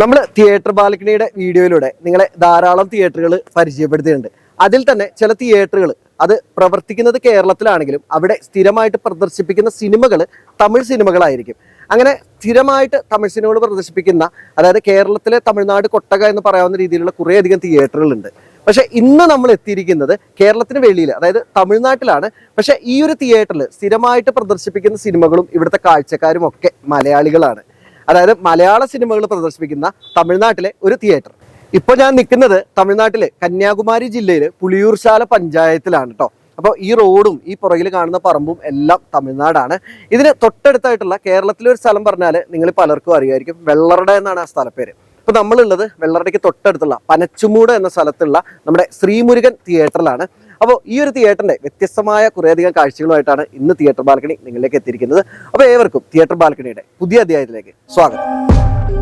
നമ്മൾ തിയേറ്റർ ബാൽക്കണിയുടെ വീഡിയോയിലൂടെ നിങ്ങളെ ധാരാളം തിയേറ്ററുകൾ പരിചയപ്പെടുത്തിയിട്ടുണ്ട്. അതിൽ തന്നെ ചില തിയേറ്ററുകൾ അത് പ്രവർത്തിക്കുന്നത് കേരളത്തിലാണെങ്കിലും അവിടെ സ്ഥിരമായിട്ട് പ്രദർശിപ്പിക്കുന്ന സിനിമകൾ തമിഴ് സിനിമകളായിരിക്കും. അങ്ങനെ സ്ഥിരമായിട്ട് തമിഴ് സിനിമകൾ പ്രദർശിപ്പിക്കുന്ന അതായത് കേരളത്തിലെ തമിഴ്നാട് കൊട്ടക എന്ന് പറയാവുന്ന രീതിയിലുള്ള കുറേയധികം തിയേറ്ററുകളുണ്ട്. പക്ഷേ ഇന്ന് നമ്മൾ എത്തിയിരിക്കുന്നത് കേരളത്തിന് വെളിയിൽ അതായത് തമിഴ്നാട്ടിലാണ്. പക്ഷേ ഈ ഒരു തിയേറ്ററിൽ സ്ഥിരമായിട്ട് പ്രദർശിപ്പിക്കുന്ന സിനിമകളും ഇവിടുത്തെ കാഴ്ചക്കാരും ഒക്കെ മലയാളികളാണ്. അതായത് മലയാള സിനിമകൾ പ്രദർശിപ്പിക്കുന്ന തമിഴ്നാട്ടിലെ ഒരു തിയേറ്റർ. ഇപ്പോൾ ഞാൻ നിൽക്കുന്നത് തമിഴ്നാട്ടിലെ കന്യാകുമാരി ജില്ലയിലെ പുളിയൂർശാല പഞ്ചായത്തിലാണ് കേട്ടോ അപ്പോൾ ഈ റോഡും ഈ പുറകിൽ കാണുന്ന പറമ്പും എല്ലാം തമിഴ്നാടാണ്. ഇതിന് തൊട്ടടുത്തായിട്ടുള്ള കേരളത്തിലെ ഒരു സ്ഥലം പറഞ്ഞാൽ നിങ്ങൾ പലർക്കും അറിയായിരിക്കും വെള്ളറട എന്നാണ് ആ സ്ഥലപ്പേര് ഇപ്പോൾ നമ്മളുള്ളത് വെള്ളറടയ്ക്ക് തൊട്ടടുത്തുള്ള പനച്ചുമൂട് എന്ന സ്ഥലത്തുള്ള നമ്മുടെ ശ്രീമുരുകൻ തിയേറ്ററിലാണ്. അപ്പോൾ ഈ ഒരു തിയേറ്ററിന്റെ വ്യത്യസ്തമായ കുറേയധികം കാഴ്ചകളുമായിട്ടാണ് ഇന്ന് തിയേറ്റർ ബാൽക്കണി നിങ്ങളിലേക്ക് എത്തിയിരിക്കുന്നത്. അപ്പോൾ ഏവർക്കും തിയേറ്റർ ബാൽക്കണിയുടെ പുതിയ അധ്യായത്തിലേക്ക് സ്വാഗതം.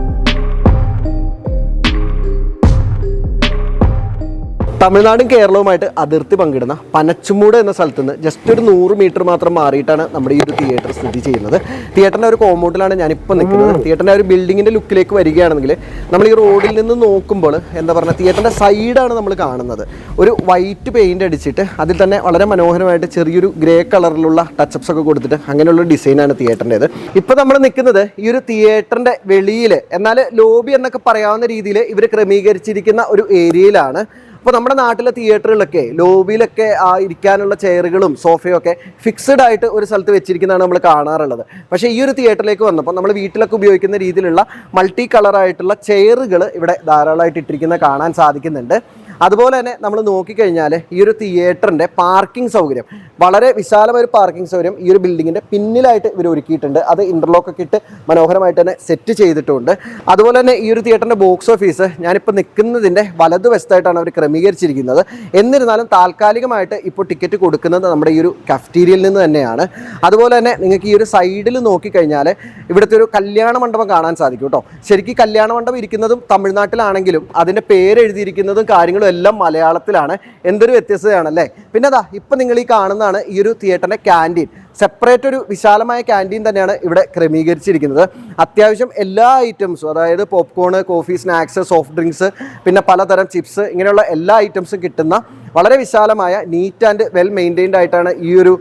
തമിഴ്നാടും കേരളവുമായിട്ട് അതിർത്തി പങ്കിടുന്ന പനച്ചുമൂട് എന്ന സ്ഥലത്ത് നിന്ന് ജസ്റ്റ് ഒരു നൂറ് മീറ്റർ മാത്രം മാറിയിട്ടാണ് നമ്മുടെ ഈ ഒരു തിയേറ്റർ സ്ഥിതി ചെയ്യുന്നത്. തിയേറ്ററിന്റെ ഒരു കോമ്പൗണ്ടിലാണ് ഞാനിപ്പോൾ നിൽക്കുന്നത്. തിയേറ്ററിന്റെ ഒരു ബിൽഡിങ്ങിന്റെ ലുക്കിലേക്ക് വരികയാണെങ്കിൽ നമ്മൾ ഈ റോഡിൽ നിന്ന് നോക്കുമ്പോൾ എന്താ പറയുക തിയേറ്ററിന്റെ സൈഡാണ് നമ്മൾ കാണുന്നത്. ഒരു വൈറ്റ് പെയിന്റ് അടിച്ചിട്ട് അതിൽ തന്നെ വളരെ മനോഹരമായിട്ട് ചെറിയൊരു ഗ്രേ കളറിലുള്ള ടച്ചപ്സ് ഒക്കെ കൊടുത്തിട്ട് അങ്ങനെയുള്ള ഡിസൈനാണ് തിയേറ്ററിന്റെത് ഇപ്പോൾ നമ്മൾ നിൽക്കുന്നത് ഈ ഒരു തിയേറ്ററിന്റെ വെളിയിൽ എന്നാൽ ലോബി എന്നൊക്കെ പറയാവുന്ന രീതിയിൽ ഇവർ ക്രമീകരിച്ചിരിക്കുന്ന ഒരു ഏരിയയിലാണ് അപ്പോൾ നമ്മുടെ നാട്ടിലെ തിയേറ്ററുകളിലൊക്കെ ലോബിയിലൊക്കെ ആ ഇരിക്കാനുള്ള ചെയറുകളും സോഫയൊക്കെ ഫിക്സഡ് ആയിട്ട് ഒരു സ്ഥലത്ത് വെച്ചിരിക്കുന്നതാണ് നമ്മൾ കാണാറുള്ളത്. പക്ഷേ ഈ ഒരു തിയേറ്ററിലേക്ക് വന്നപ്പോൾ നമ്മൾ വീട്ടിലൊക്കെ ഉപയോഗിക്കുന്ന രീതിയിലുള്ള മൾട്ടി കളറായിട്ടുള്ള ചെയറുകൾ ഇവിടെ ധാരാളമായിട്ട് ഇട്ടിരിക്കുന്നത് കാണാൻ സാധിക്കുന്നുണ്ട്. അതുപോലെ തന്നെ നമ്മൾ നോക്കിക്കഴിഞ്ഞാൽ ഈ ഒരു തിയേറ്ററിന്റെ പാർക്കിംഗ് സൗകര്യം. വളരെ വിശാലമായ ഒരു പാർക്കിംഗ് സൗകര്യം ഈ ഒരു ബിൽഡിങ്ങിന്റെ പിന്നിലായിട്ട് ഇവർ ഒരുക്കിയിട്ടുണ്ട്. അത് ഇന്റർലോക്ക് ഒക്കെ ഇട്ട് മനോഹരമായിട്ട് തന്നെ സെറ്റ് ചെയ്തിട്ടുണ്ട്. അതുപോലെ തന്നെ ഈ ഒരു തിയേറ്ററിന്റെ ബോക്സ് ഓഫീസ് ഞാനിപ്പോൾ നിൽക്കുന്നതിന്റെ വലതുവശത്തായിട്ടാണ് അവർ ക്രമീകരിച്ചിരിക്കുന്നത്. എന്നിരുന്നാലും താൽക്കാലികമായിട്ട് ഇപ്പോൾ ടിക്കറ്റ് കൊടുക്കുന്നത് നമ്മുടെ ഈ ഒരു കഫ്റ്റീരിയയിൽ നിന്ന് തന്നെയാണ്. അതുപോലെ തന്നെ നിങ്ങൾക്ക് ഈ ഒരു സൈഡിൽ നോക്കിക്കഴിഞ്ഞാൽ ഇവിടുത്തെ ഒരു കല്യാണ മണ്ഡപം കാണാൻ സാധിക്കും കേട്ടോ. ശരിക്കും കല്യാണ മണ്ഡപം ഇരിക്കുന്നതും തമിഴ്നാട്ടിലാണെങ്കിലും അതിന്റെ പേരെഴുതിയിരിക്കുന്നതും കാര്യങ്ങളും എല്ലാം മലയാളത്തിലാണ്. എന്തൊരു വ്യത്യസ്തതയാണല്ലേ? പിന്നെ അതാ ഇപ്പം നിങ്ങൾ ഈ കാണുന്നതാണ് ഈ ഒരു തിയേറ്ററിന്റെ ക്യാന്റീൻ സെപ്പറേറ്റ് ഒരു വിശാലമായ ക്യാന്റീൻ തന്നെയാണ് ഇവിടെ ക്രമീകരിച്ചിരിക്കുന്നത്. അത്യാവശ്യം എല്ലാ ഐറ്റംസും അതായത് popcorn coffee snacks soft drinks പിന്നെ പലതരം ചിപ്സ് ഇങ്ങനെയുള്ള എല്ലാ ഐറ്റംസും കിട്ടുന്ന വളരെ വിശാലമായ നീറ്റ് ആൻഡ് വെൽ മെയിന്റെയിൻഡ് ആയിട്ടാണ് ഈ ഒരു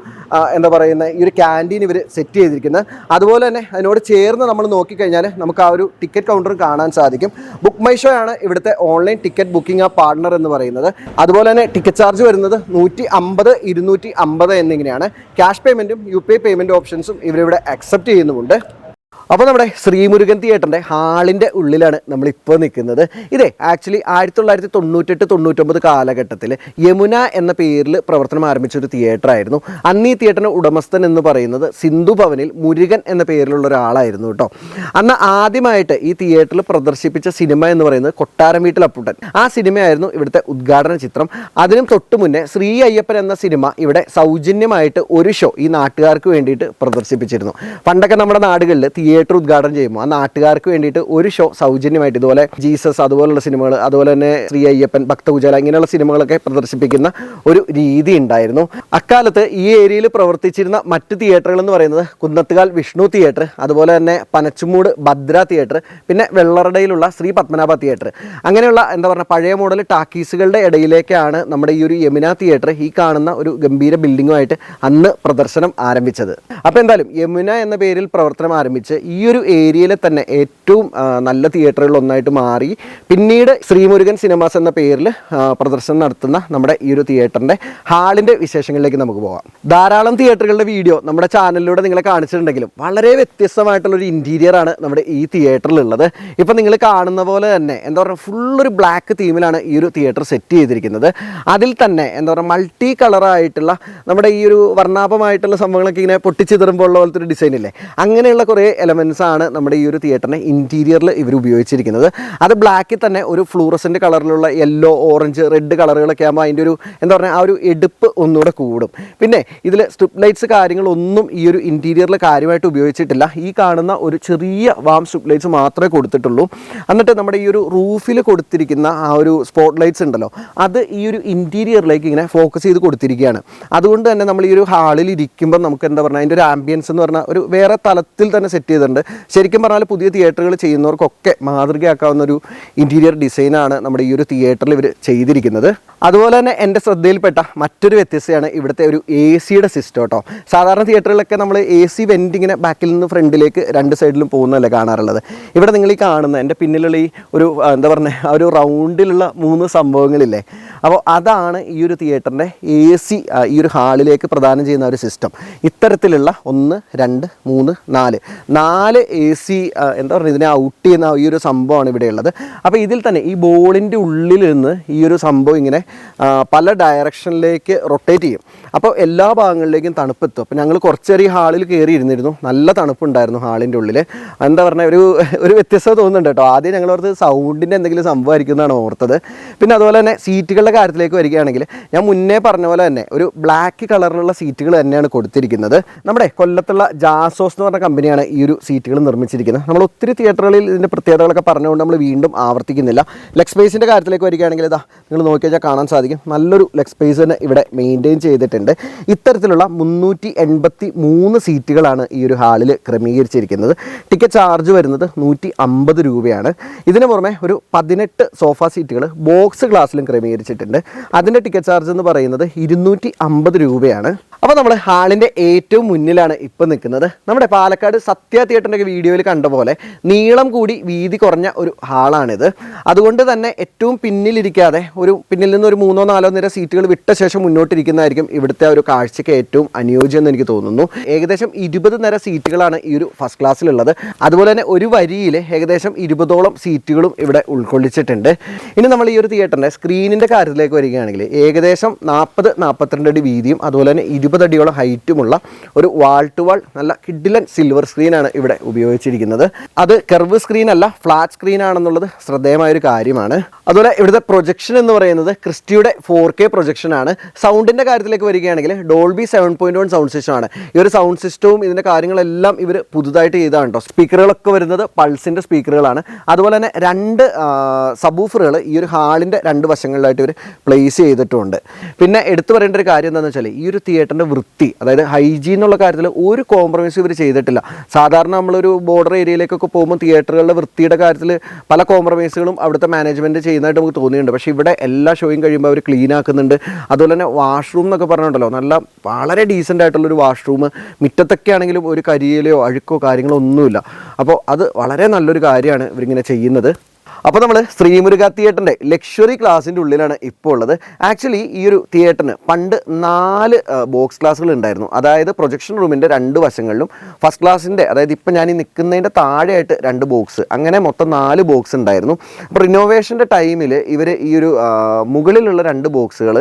എന്താ പറയുന്നത് ഈ ഒരു ക്യാന്റീൻ ഇവർ സെറ്റ് ചെയ്തിരിക്കുന്നത്. അതുപോലെ തന്നെ അതിനോട് ചേർന്ന് നമ്മൾ നോക്കിക്കഴിഞ്ഞാൽ നമുക്ക് ആ ഒരു ടിക്കറ്റ് കൗണ്ടർ കാണാൻ സാധിക്കും. ബുക്ക് മൈ ഷോ ആണ് ഇവിടുത്തെ ഓൺലൈൻ ടിക്കറ്റ് ബുക്കിംഗ് ആ പാർട്ണർ എന്ന് പറയുന്നത്. അതുപോലെ തന്നെ ടിക്കറ്റ് ചാർജ് വരുന്നത് നൂറ്റി അമ്പത് ഇരുന്നൂറ്റി അമ്പത് എന്നിങ്ങനെയാണ്. ക്യാഷ് പേയ്മെന്റും യു പി ഐ പേയ്മെന്റ് ഓപ്ഷൻസും ഇവരിവിടെ അക്സെപ്റ്റ് ചെയ്യുന്നുമുണ്ട്. അപ്പോൾ നമ്മുടെ ശ്രീമുരുകൻ തിയേറ്ററിന്റെ ഹാളിന്റെ ഉള്ളിലാണ് നമ്മളിപ്പോൾ നിൽക്കുന്നത്. ഇതേ ആക്ച്വലി ആയിരത്തി തൊള്ളായിരത്തി തൊണ്ണൂറ്റെട്ട് തൊണ്ണൂറ്റൊമ്പത് കാലഘട്ടത്തിൽ യമുന എന്ന പേരിൽ പ്രവർത്തനം ആരംഭിച്ച ഒരു തിയേറ്റർ ആയിരുന്നു അന്ന് ഈ തിയേറ്ററിന്റെ ഉടമസ്ഥൻ എന്ന് പറയുന്നത് സിന്ധു ഭവനിൽ മുരുകൻ എന്ന പേരിലുള്ള ഒരാളായിരുന്നു കേട്ടോ. അന്ന് ആദ്യമായിട്ട് ഈ തിയേറ്ററിൽ പ്രദർശിപ്പിച്ച സിനിമ എന്ന് പറയുന്നത് കൊട്ടാരം വീട്ടിൽ അപ്പുട്ടൻ. ആ സിനിമയായിരുന്നു ഇവിടുത്തെ ഉദ്ഘാടന ചിത്രം. അതിനും തൊട്ട് മുന്നേ ശ്രീ അയ്യപ്പൻ എന്ന സിനിമ ഇവിടെ സൗജന്യമായിട്ട് ഒരു ഷോ ഈ നാട്ടുകാർക്ക് വേണ്ടിയിട്ട് പ്രദർശിപ്പിച്ചിരുന്നു. പണ്ടൊക്കെ നമ്മുടെ നാടുകളിൽ തിയേറ്റർ ഉദ്ഘാടനം ചെയ്യുമ്പോൾ ആ നാട്ടുകാർക്ക് വേണ്ടിയിട്ട് ഒരു ഷോ സൗജന്യമായിട്ട് ഇതുപോലെ ജീസസ് അതുപോലുള്ള സിനിമകൾ അതുപോലെ തന്നെ ശ്രീ അയ്യപ്പൻ ഭക്തകുചല ഇങ്ങനെയുള്ള സിനിമകളൊക്കെ പ്രദർശിപ്പിക്കുന്ന ഒരു രീതി ഉണ്ടായിരുന്നു. അക്കാലത്ത് ഈ ഏരിയയിൽ പ്രവർത്തിച്ചിരുന്ന മറ്റ് തിയേറ്ററുകൾ എന്ന് പറയുന്നത് കുന്നത്തുകാൽ വിഷ്ണു തിയേറ്റർ അതുപോലെ തന്നെ പനച്ചുമൂട് ഭദ്ര തിയേറ്റർ പിന്നെ വെള്ളറടയിലുള്ള ശ്രീ പത്മനാഭ തിയേറ്റർ. അങ്ങനെയുള്ള എന്താ പറയുക പഴയ മോഡൽ ടാക്കീസുകളുടെ ഇടയിലേക്കാണ് നമ്മുടെ ഈ ഒരു യമുന തിയേറ്റർ ഈ കാണുന്ന ഒരു ഗംഭീര ബിൽഡിങ്ങുമായിട്ട് അന്ന് പ്രദർശനം ആരംഭിച്ചത്. അപ്പോൾ എന്തായാലും യമുന എന്ന പേരിൽ പ്രവർത്തനം ആരംഭിച്ച് ഈ ഒരു ഏരിയയിലെ തന്നെ ഏറ്റവും നല്ല തിയേറ്ററുകളിൽ ഒന്നായിട്ട് മാറി. പിന്നീട് ശ്രീമുരുകൻ സിനിമാസ് എന്ന പേരിൽ പ്രദർശനം നടത്തുന്ന നമ്മുടെ ഈ ഒരു തിയേറ്ററിന്റെ ഹാളിന്റെ വിശേഷങ്ങളിലേക്ക് നമുക്ക് പോകാം ധാരാളം തിയേറ്ററുകളുടെ വീഡിയോ നമ്മുടെ ചാനലിലൂടെ നിങ്ങളെ കാണിച്ചിട്ടുണ്ടെങ്കിലും വളരെ വ്യത്യസ്തമായിട്ടുള്ളൊരു ഇന്റീരിയറാണ് നമ്മുടെ ഈ തിയേറ്ററിലുള്ളത്. ഇപ്പം നിങ്ങൾ കാണുന്ന പോലെ തന്നെ എന്താ പറയുക ഫുള്ളൊരു ബ്ലാക്ക് തീമിലാണ് ഈ ഒരു തിയേറ്റർ സെറ്റ് ചെയ്തിരിക്കുന്നത്. അതിൽ തന്നെ എന്താ പറയുക മൾട്ടി കളറായിട്ടുള്ള നമ്മുടെ ഈ ഒരു വർണാഭമായിട്ടുള്ള സംഭവങ്ങളൊക്കെ ഇങ്ങനെ പൊട്ടിച്ചിതറുമ്പോൾ ഉള്ള പോലത്തെ ഒരു ഡിസൈൻ ഇല്ലേ? അങ്ങനെയുള്ള കുറേ എലമെൻസ് ആണ് നമ്മുടെ ഈ ഒരു തിയേറ്ററിന് ഇന്റീരിയറിൽ ഇവർ ഉപയോഗിച്ചിരിക്കുന്നത്. അത് ബ്ലാക്കിൽ തന്നെ ഒരു ഫ്ലൂറസിന്റെ കളറിലുള്ള യെല്ലോ ഓറഞ്ച് റെഡ് കളറുകളൊക്കെ ആകുമ്പോൾ അതിന്റെ ഒരു എന്താ പറയുക ആ ഒരു എടുപ്പ് ഒന്നുകൂടെ കൂടും. പിന്നെ ഇതിൽ സ്ട്രിപ്പ് ലൈറ്റ്സ് കാര്യങ്ങളൊന്നും ഈ ഒരു ഇന്റീരിയറിൽ കാര്യമായിട്ട് ഉപയോഗിച്ചിട്ടില്ല. ഈ കാണുന്ന ഒരു ചെറിയ വാം സ്ട്രിപ്പ് ലൈറ്റ്സ് മാത്രമേ കൊടുത്തിട്ടുള്ളൂ. എന്നിട്ട് നമ്മുടെ ഈ ഒരു റൂഫിൽ കൊടുത്തിരിക്കുന്ന ആ ഒരു സ്പോട്ട് ലൈറ്റ്സ് ഉണ്ടല്ലോ അത് ഈ ഒരു ഇന്റീരിയറിലേക്ക് ഇങ്ങനെ ഫോക്കസ് ചെയ്ത് കൊടുത്തിരിക്കുകയാണ്. അതുകൊണ്ട് തന്നെ നമ്മൾ ഈ ഒരു ഹാളിൽ ഇരിക്കുമ്പോൾ നമുക്ക് എന്താ പറയുക അതിന്റെ ഒരു ആംബിയൻസ് എന്ന് പറഞ്ഞാൽ ഒരു വേറെ തലത്തിൽ തന്നെ സെറ്റ് ചെയ്തിട്ടുണ്ട് ചെയ്തിട്ടുണ്ട്. ശരിക്കും പറഞ്ഞാൽ പുതിയ തിയേറ്ററുകൾ ചെയ്യുന്നവർക്കൊക്കെ മാതൃകയാക്കാവുന്ന ഒരു ഇന്റീരിയർ ഡിസൈനാണ് നമ്മുടെ ഈ ഒരു തിയേറ്ററിൽ ഇവർ ചെയ്തിരിക്കുന്നത്. അതുപോലെ തന്നെ എന്റെ ശ്രദ്ധയിൽപ്പെട്ട മറ്റൊരു വ്യത്യസ്തയാണ് ഇവിടുത്തെ ഒരു എ സിയുടെ സിസ്റ്റം കേട്ടോ. സാധാരണ തിയേറ്ററുകളൊക്കെ നമ്മൾ എ സി വെന്റിങ്ങിനെ ബാക്കിൽ നിന്ന് ഫ്രണ്ടിലേക്ക് രണ്ട് സൈഡിലും പോകുന്നതല്ലേ കാണാറുള്ളത്. ഇവിടെ നിങ്ങൾ ഈ കാണുന്ന എന്റെ പിന്നിലുള്ള ഈ ഒരു എന്താ പറയുക ആ ഒരു റൗണ്ടിലുള്ള മൂന്ന് സംഭവങ്ങളില്ലേ. അപ്പോൾ അതാണ് ഈ ഒരു തിയേറ്ററിന്റെ എ സി ഈ ഒരു ഹാളിലേക്ക് പ്രദാനം ചെയ്യുന്ന ഒരു സിസ്റ്റം. ഇത്തരത്തിലുള്ള ഒന്ന് രണ്ട് മൂന്ന് നാല്. നാല് എ സി എന്താ പറയുക ഇതിനെ ഔട്ട് ചെയ്യുന്ന ഈ ഒരു സംഭവമാണ് ഇവിടെ ഉള്ളത്. അപ്പോൾ ഇതിൽ തന്നെ ഈ ബോളിന്റെ ഉള്ളിൽ നിന്ന് ഈ ഒരു സംഭവം ഇങ്ങനെ പല ഡയറക്ഷനിലേക്ക് റൊട്ടേറ്റ് ചെയ്യും. അപ്പോൾ എല്ലാ ഭാഗങ്ങളിലേക്കും തണുപ്പെത്തും. അപ്പോൾ ഞങ്ങൾ ഈ ഹാളിൽ കയറി ഇരുന്നിരുന്നു നല്ല തണുപ്പുണ്ടായിരുന്നു ഹാളിന്റെ ഉള്ളിൽ എന്താ പറഞ്ഞ ഒരു ഒരു വ്യത്യസ്തത തോന്നുന്നുണ്ട് കേട്ടോ. ആദ്യം ഞങ്ങൾ ഓർത്ത് സൗണ്ടിന്റെ എന്തെങ്കിലും സംഭവമായിരിക്കും എന്നാണ് ഓർത്തത്. പിന്നെ അതുപോലെ തന്നെ സീറ്റുകളുടെ കാര്യത്തിലേക്ക് വരികയാണെങ്കിൽ ഞാൻ മുന്നേ പറഞ്ഞ പോലെ തന്നെ ഒരു ബ്ലാക്ക് കളറിലുള്ള സീറ്റുകൾ തന്നെയാണ് കൊടുത്തിരിക്കുന്നത്. നമ്മുടെ കൊല്ലത്തുള്ള ജാസോസ് എന്ന് പറഞ്ഞ കമ്പനിയാണ് ഈ ഒരു സീറ്റുകൾ നിർമ്മിച്ചിരിക്കുന്നത്. നമ്മൾ ഒത്തിരി തിയേറ്ററുകളിൽ ഇതിന്റെ പ്രത്യേകതകളൊക്കെ പറഞ്ഞുകൊണ്ട് നമ്മൾ വീണ്ടും ആവർത്തിക്കുന്നില്ല. ലെഗ് സ്പേസിന്റെ കാര്യത്തിലേക്ക് വരികയാണെങ്കിൽ ഇതാ നിങ്ങൾ നോക്കി കഴിഞ്ഞാൽ കാണാൻ സാധിക്കും. നല്ലൊരു ലെഗ് സ്പേസ് തന്നെ ഇവിടെ മെയിന്റെയിൻ ചെയ്തിട്ടുണ്ട്. ഇത്തരത്തിലുള്ള മുന്നൂറ്റി എൺപത്തി മൂന്ന് സീറ്റുകളാണ് ഈ ഒരു ഹാളിൽ ക്രമീകരിച്ചിരിക്കുന്നത്. ടിക്കറ്റ് ചാർജ് വരുന്നത് നൂറ്റി അമ്പത് രൂപയാണ്. ഇതിന് പുറമെ ഒരു പതിനെട്ട് സോഫ സീറ്റുകൾ ബോക്സ് ക്ലാസ്സിലും ക്രമീകരിച്ചിട്ടുണ്ട്. അതിന്റെ ടിക്കറ്റ് ചാർജ് എന്ന് പറയുന്നത് ഇരുന്നൂറ്റി അമ്പത് രൂപയാണ്. അപ്പോൾ നമ്മൾ ഹാളിന്റെ ഏറ്റവും മുന്നിലാണ് ഇപ്പോൾ നിൽക്കുന്നത്. നമ്മുടെ പാലക്കാട് സത്യ തിയേറ്ററിന്റെ വീഡിയോയിൽ കണ്ട പോലെ നീളം കൂടി വീതി കുറഞ്ഞ ഒരു ഹാളാണിത്. അതുകൊണ്ട് തന്നെ ഏറ്റവും പിന്നിലിരിക്കാതെ ഒരു പിന്നിൽ നിന്ന് ഒരു മൂന്നോ നാലോ നിര സീറ്റുകൾ വിട്ട ശേഷം മുന്നോട്ടിരിക്കുന്നതായിരിക്കും ഇവിടുത്തെ ഒരു കാഴ്ചയ്ക്ക് ഏറ്റവും അനുയോജ്യം എന്ന് എനിക്ക് തോന്നുന്നു. ഏകദേശം ഇരുപത് നിര സീറ്റുകളാണ് ഈ ഒരു ഫസ്റ്റ് ക്ലാസ്സിലുള്ളത് അതുപോലെ തന്നെ ഒരു വരിയിൽ ഏകദേശം ഇരുപതോളം സീറ്റുകളും ഇവിടെ ഉൾക്കൊള്ളിച്ചിട്ടുണ്ട്. ഇനി നമ്മൾ ഈ ഒരു തിയേറ്ററിന്റെ സ്ക്രീനിന്റെ കാര്യത്തിലേക്ക് വരികയാണെങ്കിൽ ഏകദേശം നാൽപ്പത് നാൽപ്പത്തിരണ്ട് അടി വീതിയും അതുപോലെ തന്നെ ഇരുപത് അടിയോളം ഹൈറ്റുമുള്ള ഒരു വാൾ ടു വാൾ നല്ല കിഡിലൻ സിൽവർ സ്ക്രീനാണ് ഇവിടെ ഉപയോഗിച്ചിരിക്കുന്നത്. അത് കെർവ് സ്ക്രീൻ അല്ല ഫ്ലാറ്റ് സ്ക്രീൻ ആണെന്നുള്ളത് ശ്രദ്ധേയമായ ഒരു കാര്യമാണ്. അതുപോലെ ഇവിടുത്തെ പ്രൊജക്ഷൻ എന്ന് പറയുന്നത് ക്രിസ്റ്റിയുടെ ഫോർ കെ പ്രൊജക്ഷൻ ആണ്. സൗണ്ടിന്റെ കാര്യത്തിലേക്ക് വരികയാണെങ്കിൽ Dolby seven point one sound system ആണ്. ഈ ഒരു സൗണ്ട് സിസ്റ്റവും ഇതിന്റെ കാര്യങ്ങളെല്ലാം ഇവർ പുതുതായിട്ട് ചെയ്തതാണ് കേട്ടോ സ്പീക്കറുകളൊക്കെ വരുന്നത് പൾസിന്റെ സ്പീക്കറുകളാണ്. അതുപോലെ തന്നെ രണ്ട് സബൂഫറുകൾ ഈ ഒരു ഹാളിന്റെ രണ്ട് വശങ്ങളിലായിട്ട് ഇവർ പ്ലേസ് ചെയ്തിട്ടുണ്ട്. പിന്നെ എടുത്തു പറയേണ്ട ഒരു കാര്യം എന്താണെന്ന് വെച്ചാൽ ഈ ഒരു തിയേറ്ററിന്റെ വൃത്തി അതായത് ഹൈജീൻ എന്നുള്ള കാര്യത്തിൽ ഒരു കോംപ്രമൈസ് ഇവർ ചെയ്തിട്ടില്ല. സാധാരണ നമ്മളൊരു ബോർഡർ ഏരിയയിലേക്കൊക്കെ പോകുമ്പോൾ തിയേറ്ററുകളുടെ വൃത്തിയുടെ കാര്യത്തിൽ പല കോംപ്രമൈസുകളും അവിടുത്തെ മാനേജ്മെന്റ് ചെയ്യുന്നതായിട്ട് നമുക്ക് തോന്നിയിട്ടുണ്ട്. പക്ഷേ ഇവിടെ എല്ലാ ഷോയും കഴിയുമ്പോൾ അവർ ക്ലീൻ ആക്കുന്നുണ്ട്. അതുപോലെ തന്നെ വാഷ്റൂം എന്നൊക്കെ പറഞ്ഞിട്ടുണ്ടല്ലോ നല്ല വളരെ ഡീസന്റ് ആയിട്ടുള്ളൊരു വാഷ്റൂം മുറ്റത്തൊക്കെ ആണെങ്കിലും ഒരു കരിയിലോ അഴുക്കോ കാര്യങ്ങളോ ഒന്നുമില്ല. അപ്പോൾ അത് വളരെ നല്ലൊരു കാര്യമാണ് ഇവരിങ്ങനെ ചെയ്യുന്നത്. അപ്പോൾ നമ്മൾ ശ്രീമുരുക തിയേറ്ററിന്റെ ലക്ഷറി ക്ലാസ്സിന്റെ ഉള്ളിലാണ് ഇപ്പോൾ ഉള്ളത്. ആക്ച്വലി ഈ ഒരു തിയേറ്ററിന് പണ്ട് നാല് ബോക്സ് ക്ലാസ്സുകൾ ഉണ്ടായിരുന്നു. അതായത് പ്രൊജക്ഷൻ റൂമിന്റെ രണ്ട് വശങ്ങളിലും ഫസ്റ്റ് ക്ലാസ്സിന്റെ അതായത് ഇപ്പം ഞാൻ ഈ നിൽക്കുന്നതിന്റെ താഴെയായിട്ട് രണ്ട് ബോക്സ് അങ്ങനെ മൊത്തം നാല് ബോക്സ് ഉണ്ടായിരുന്നു. അപ്പോൾ റിനോവേഷന്റെ ടൈമിൽ ഇവർ ഈ ഒരു മുകളിലുള്ള രണ്ട് ബോക്സുകൾ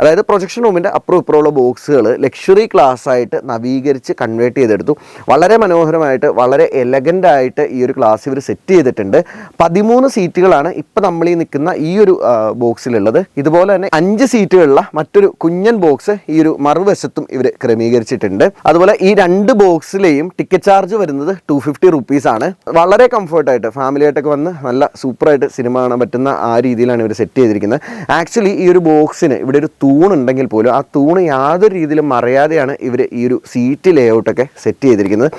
അതായത് പ്രൊജക്ഷൻ റൂമിന്റെ അപ്പുറം ഇപ്പുറമുള്ള ബോക്സുകൾ ലക്ഷറി ക്ലാസ് ആയിട്ട് നവീകരിച്ച് കൺവേർട്ട് ചെയ്തെടുത്തു. വളരെ മനോഹരമായിട്ട് വളരെ എലഗന്റ് ആയിട്ട് ഈ ഒരു ക്ലാസ് ഇവർ സെറ്റ് ചെയ്തിട്ടുണ്ട്. പതിമൂന്ന് സീറ്റുകളാണ് ഇപ്പം നമ്മൾ ഈ നിൽക്കുന്ന ഈ ഒരു ബോക്സിലുള്ളത് ഇതുപോലെ തന്നെ അഞ്ച് സീറ്റുകളുള്ള മറ്റൊരു കുഞ്ഞൻ ബോക്സ് ഈ ഒരു മറുവശത്തും ഇവർ ക്രമീകരിച്ചിട്ടുണ്ട്. അതുപോലെ ഈ രണ്ട് ബോക്സിലെയും ടിക്കറ്റ് ചാർജ് വരുന്നത് ടു ഫിഫ്റ്റി റുപ്പീസ് ആണ്. വളരെ കംഫർട്ടായിട്ട് ഫാമിലിയായിട്ടൊക്കെ വന്ന് നല്ല സൂപ്പറായിട്ട് സിനിമ കാണാൻ പറ്റുന്ന ആ രീതിയിലാണ് ഇവർ സെറ്റ് ചെയ്തിരിക്കുന്നത്. ആക്ച്വലി ഈ ഒരു ബോക്സിന് ഇവിടെ ഒരു ഉണ്ടെങ്കിൽ പോലും ആ തൂണ് യാതൊരു രീതിയിലും മറയാതെയാണ് ഇവർ ഈ ഒരു സീറ്റ് ലേഔട്ടൊക്കെ സെറ്റ് ചെയ്തിരിക്കുന്നത്.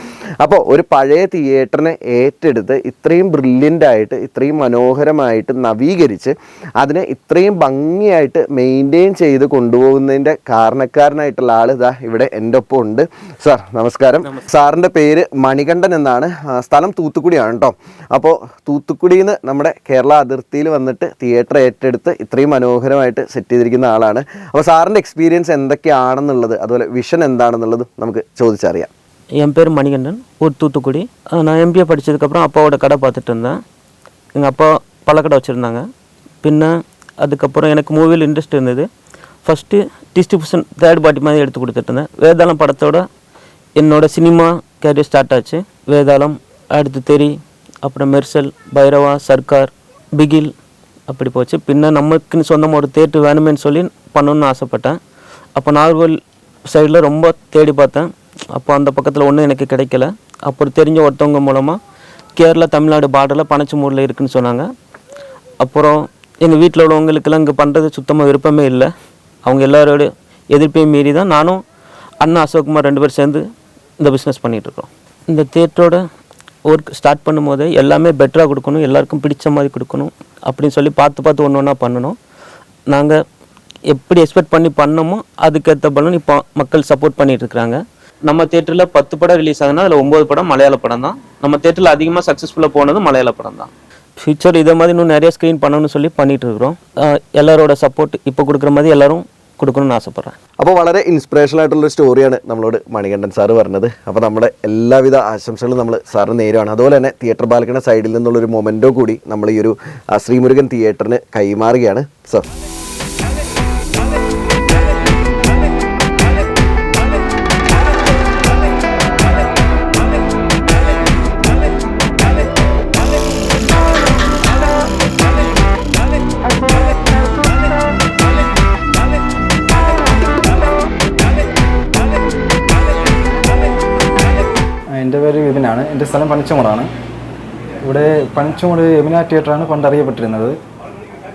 അപ്പോൾ ഒരു പഴയ തിയേറ്ററിനെ ഏറ്റെടുത്ത് ഇത്രയും ബ്രില്യന്റായിട്ട് ഇത്രയും മനോഹരമായിട്ട് നവീകരിച്ച് അതിനെ ഇത്രയും ഭംഗിയായിട്ട് മെയിന്റെയിൻ ചെയ്ത് കൊണ്ടുപോകുന്നതിന്റെ കാരണക്കാരനായിട്ടുള്ള ആൾ ഇതാ ഇവിടെ എന്റെ ഒപ്പം ഉണ്ട്. സാർ നമസ്കാരം. സാറിന്റെ പേര് മണികണ്ഠൻ എന്നാണ്. സ്ഥലം തൂത്തുക്കുടിയാണ് കേട്ടോ അപ്പോൾ തൂത്തുക്കുടിയിൽ നിന്ന് നമ്മുടെ കേരള അതിർത്തിയിൽ വന്നിട്ട് തിയേറ്റർ ഏറ്റെടുത്ത് ഇത്രയും മനോഹരമായിട്ട് സെറ്റ് ചെയ്തിരിക്കുന്ന ആളാണ്. അപ്പോൾ സാറിൻ്റെ എക്സ്പീരിയൻസ് എന്തൊക്കെയാണെന്നുള്ളത് അതുപോലെ വിഷൻ എന്താണെന്നുള്ളത് നമുക്ക് ചോദിച്ചറിയാം என் பேர் மணிகண்டன் ஊர் தூத்துக்குடி அஹ் நான் எம்பிஏ படித்ததுக்கப்புறம் அப்பாவோட கடை பார்த்துட்டு இருந்தேன் எங்கள் அப்பா பழக்கடை வச்சுருந்தாங்க பின்ன அதுக்கப்புறம் எனக்கு மூவியில் இன்ட்ரெஸ்ட் இருந்தது ஃபஸ்ட்டு டிஸ்ட்ரிபியூஷன் தேர்ட் பார்ட்டி மாதிரி எடுத்து கொடுத்துட்டு இருந்தேன் வேதாளம் படத்தோட என்னோட சினிமா கேரியர் ஸ்டார்ட் ஆச்சு வேதாளம் அடுத்து தெரி அப்புறம் மெர்சல் பைரவா சர்க்கார் பிகில் அப்படி போச்சு. பின்ன நமக்குன்னு சொந்தமாக ஒரு தேட்டர் வேணுமேன்னு சொல்லி பண்ணணும்னு ஆசைப்பட்டேன். அப்போ நாகர்கோவில் சைடில் ரொம்ப தேடி பார்த்தேன். அப்போ அந்த பக்கத்தில் ஒன்றும் எனக்கு கிடைக்கல. அப்புறம் தெரிஞ்ச ஒருத்தவங்க மூலமாக கேரளா தமிழ்நாடு பார்டரில் பனச்சமூரில் இருக்குன்னு சொன்னாங்க. அப்புறம் எங்கள் வீட்டில் உள்ளவங்களுக்கெல்லாம் இங்கே பண்ணுறது சுத்தமாக விருப்பமே இல்லை. அவங்க எல்லாரோட எதிர்ப்பையும் மீறி தான் நானும் அண்ணா அசோக்குமார் ரெண்டு பேரும் சேர்ந்து இந்த பிஸ்னஸ் பண்ணிகிட்ருக்கோம் இந்த தேட்டரோட ஒர்க் ஸ்டார்ட் பண்ணும்போது எல்லாமே பெட்டராக கொடுக்கணும் எல்லாருக்கும் பிடிச்ச மாதிரி கொடுக்கணும் அப்படின்னு சொல்லி பார்த்து பார்த்து ஒன்று ஒன்றா பண்ணணும். நாங்கள் எப்படி எக்ஸ்பெக்ட் பண்ணி பண்ணோமோ அதுக்கேற்ற பலன் இப்போ மக்கள் சப்போர்ட் பண்ணிட்டு இருக்கிறாங்க நம்ம தேட்டரில் பத்து படம் ரிலீஸ் ஆகுதுன்னா அதில் ஒம்பது படம் மலையாள படம் தான். நம்ம தேட்டரில் அதிகமாக சக்ஸஸ்ஃபுல்லாக போனது மலையாள படம் தான். ஃபியூச்சர் இதை மாதிரி இன்னும் நிறைய ஸ்க்ரீன் பண்ணணும்னு சொல்லி பண்ணிகிட்டு இருக்கிறோம். எல்லாரோட சப்போர்ட் இப்போ கொடுக்குற மாதிரி எல்லோரும் കൊടുക്കണമെന്ന് ആശപ്പെടുന്നത് അപ്പോൾ വളരെ ഇൻസ്പിറേഷണൽ ആയിട്ടുള്ള സ്റ്റോറിയാണ് നമ്മളോട് മണികണ്ഠൻ സാറ് പറഞ്ഞത്. അപ്പോൾ നമ്മുടെ എല്ലാവിധ ആശംസകളും നമ്മൾ സാറിന് നേരുവാണ്. അതുപോലെ തന്നെ തിയേറ്റർ ബാലക്കണ സൈഡിൽ നിന്നുള്ളൊരു മൊമെന്റോ കൂടി നമ്മൾ ഈ ഒരു ശ്രീമുരുകൻ തിയേറ്ററിന് കൈമാറുകയാണ് സർ എന്റെ സ്ഥലം പനച്ചമുടാണ്. ഇവിടെ പനച്ചമുട് യമുന തിയേറ്ററാണ് പണ്ട് അറിയപ്പെട്ടിരുന്നത്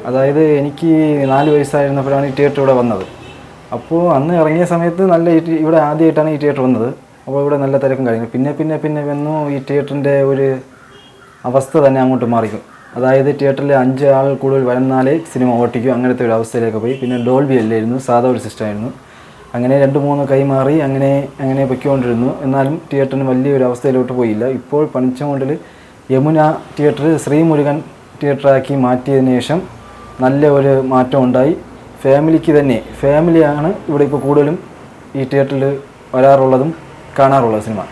അതായത് എനിക്ക് നാല് വയസ്സായിരുന്നപ്പോഴാണ് ഈ തിയേറ്റർ ഇവിടെ വന്നത്. അപ്പോൾ അന്ന് ഇറങ്ങിയ സമയത്ത് നല്ല ഇവിടെ ആദ്യമായിട്ടാണ് ഈ തിയേറ്റർ വന്നത്. അപ്പോൾ ഇവിടെ നല്ല തിരക്കും കാര്യങ്ങൾ പിന്നെ പിന്നെ പിന്നെ വന്നു ഈ തിയേറ്ററിന്റെ ഒരു അവസ്ഥ തന്നെ അങ്ങോട്ട് മാറിക്കും അതായത് തിയേറ്ററിൽ അഞ്ച് ആൾ കൂടുതൽ വരുന്നാലേ സിനിമ ഓട്ടിക്കും. അങ്ങനത്തെ ഒരു അവസ്ഥയിലേക്ക് പോയി. പിന്നെ ഡോൾബി അല്ലായിരുന്നു. സാധാ ഒരു സിസ്റ്റമായിരുന്നു അങ്ങനെ രണ്ട് മൂന്ന് കൈമാറി അങ്ങനെ അങ്ങനെ പൊയ്ക്കൊണ്ടിരുന്നു. എന്നാലും തിയേറ്ററിന് വലിയൊരു അവസ്ഥയിലോട്ട് പോയില്ല. ഇപ്പോൾ പണിച്ചമുണ്ടിൽ യമുന തിയേറ്റർ ശ്രീമുരുകൻ തിയേറ്ററാക്കി മാറ്റിയതിന് ശേഷം നല്ല ഒരു മാറ്റം ഉണ്ടായി. ഫാമിലിക്ക് തന്നെ ഫാമിലിയാണ് ഇവിടെ ഇപ്പോൾ കൂടുതലും ഈ തിയേറ്ററിൽ വരാറുള്ളതും കാണാറുള്ള സിനിമ.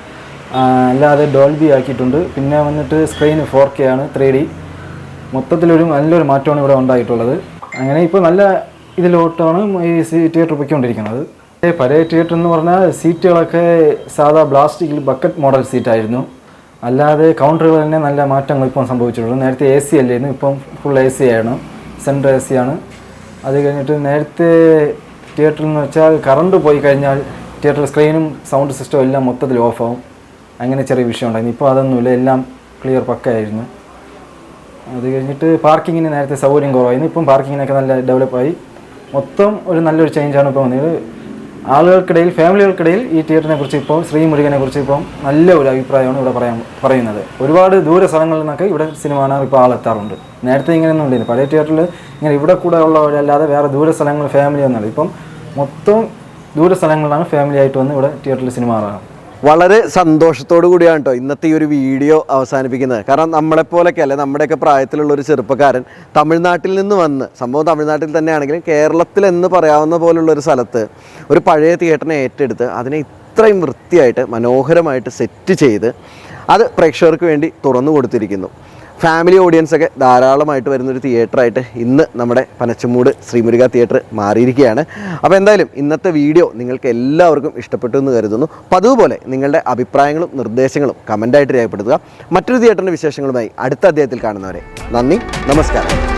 അല്ലാതെ ഡോൾബി ആക്കിയിട്ടുണ്ട്. പിന്നെ വന്നിട്ട് സ്ക്രീൻ ഫോർ കെ ആണ് ത്രീ ഡി. മൊത്തത്തിലൊരു നല്ലൊരു മാറ്റമാണ് ഇവിടെ ഉണ്ടായിട്ടുള്ളത്. അങ്ങനെ ഇപ്പോൾ നല്ല ഇതിലോട്ടാണ് ഈ തിയേറ്റർ പൊയ്ക്കൊണ്ടിരിക്കുന്നത്. പഴയ തിയേറ്റർ എന്ന് പറഞ്ഞാൽ സീറ്റുകളൊക്കെ സാധാ പ്ലാസ്റ്റിക്കിൽ ബക്കറ്റ് മോഡൽ സീറ്റായിരുന്നു. അല്ലാതെ കൗണ്ടറുകൾ തന്നെ നല്ല മാറ്റങ്ങൾ ഇപ്പം സംഭവിച്ചിട്ടുണ്ട്. നേരത്തെ എ സി അല്ലായിരുന്നു. ഇപ്പം ഫുൾ എ സി ആണ്. സെൻട്രൽ എ സി ആണ്. അത് കഴിഞ്ഞിട്ട് നേരത്തെ തിയേറ്ററിൽ എന്ന് വെച്ചാൽ കറണ്ട് പോയി കഴിഞ്ഞാൽ തിയേറ്റർ സ്ക്രീനും സൗണ്ട് സിസ്റ്റവും എല്ലാം മൊത്തത്തിൽ ഓഫാവും. അങ്ങനെ ചെറിയ വിഷയം ഉണ്ടായിരുന്നു. ഇപ്പോൾ അതൊന്നുമില്ല. എല്ലാം ക്ലിയർ പക്കയായിരുന്നു. അത് കഴിഞ്ഞിട്ട് പാർക്കിങ്ങിന് നേരത്തെ സൗകര്യം കുറവായിരുന്നു. ഇപ്പം പാർക്കിങ്ങിനൊക്കെ നല്ല ഡെവലപ്പായി. മൊത്തം ഒരു നല്ലൊരു ചേഞ്ചാണ് ഇപ്പോൾ വന്നത്. ആളുകൾക്കിടയിൽ ഫാമിലികൾക്കിടയിൽ ഈ തിയേറ്ററിനെ കുറിച്ച് ഇപ്പോൾ ശ്രീ മുരുകനെ കുറിച്ച് ഇപ്പോൾ നല്ല ഒരു അഭിപ്രായമാണ് ഇവിടെ പറയാൻ പറയുന്നത്. ഒരുപാട് ദൂര സ്ഥലങ്ങളിൽ നിന്നൊക്കെ ഇവിടെ സിനിമ കാണാൻ ഇപ്പോൾ ആളെത്താറുണ്ട്. നേരത്തെ ഇങ്ങനെയൊന്നും ഉണ്ടായിരുന്നു പഴയ തിയേറ്ററിൽ ഇങ്ങനെ ഇവിടെ കൂടെ ഉള്ളവരല്ലാതെ വേറെ ദൂര സ്ഥലങ്ങൾ ഫാമിലി ഒന്നുമില്ല. ഇപ്പം മൊത്തം ദൂര സ്ഥലങ്ങളിലാണ് ഫാമിലി ആയിട്ട് വന്ന് ഇവിടെ തിയേറ്ററിൽ സിനിമ കാണാറ് വളരെ സന്തോഷത്തോടു കൂടിയാണ് കേട്ടോ ഇന്നത്തെ ഈ ഒരു വീഡിയോ അവസാനിപ്പിക്കുന്നത്. കാരണം നമ്മളെപ്പോലൊക്കെ അല്ലെ നമ്മുടെയൊക്കെ പ്രായത്തിലുള്ള ഒരു ചെറുപ്പക്കാരൻ തമിഴ്നാട്ടിൽ നിന്ന് വന്ന് സംഭവം തമിഴ്നാട്ടിൽ തന്നെയാണെങ്കിലും കേരളത്തിൽ എന്ന് പറയാവുന്ന പോലുള്ള ഒരു സ്ഥലത്ത് ഒരു പഴയ തിയേറ്ററിനെ ഏറ്റെടുത്ത് അതിനെ ഇത്രയും വൃത്തിയായിട്ട് മനോഹരമായിട്ട് സെറ്റ് ചെയ്ത് അത് പ്രേക്ഷകർക്ക് വേണ്ടി തുറന്നു കൊടുത്തിരിക്കുന്നു. ഫാമിലി ഓഡിയൻസ് ഒക്കെ ധാരാളമായിട്ട് വരുന്നൊരു തിയേറ്ററായിട്ട് ഇന്ന് നമ്മുടെ പനച്ചമൂട് ശ്രീമുരുക തിയേറ്റർ മാറിയിരിക്കുകയാണ്. അപ്പോൾ എന്തായാലും ഇന്നത്തെ വീഡിയോ നിങ്ങൾക്ക് എല്ലാവർക്കും ഇഷ്ടപ്പെട്ടു എന്ന് കരുതുന്നു. പതിവ് പോലെ നിങ്ങളുടെ അഭിപ്രായങ്ങളും നിർദ്ദേശങ്ങളും കമന്റായിട്ട് രേഖപ്പെടുത്തുക. മറ്റൊരു തിയേറ്ററിന്റെ വിശേഷങ്ങളുമായി അടുത്ത അദ്ദേഹത്തിൽ കാണുന്നവരെ. നന്ദി നമസ്കാരം.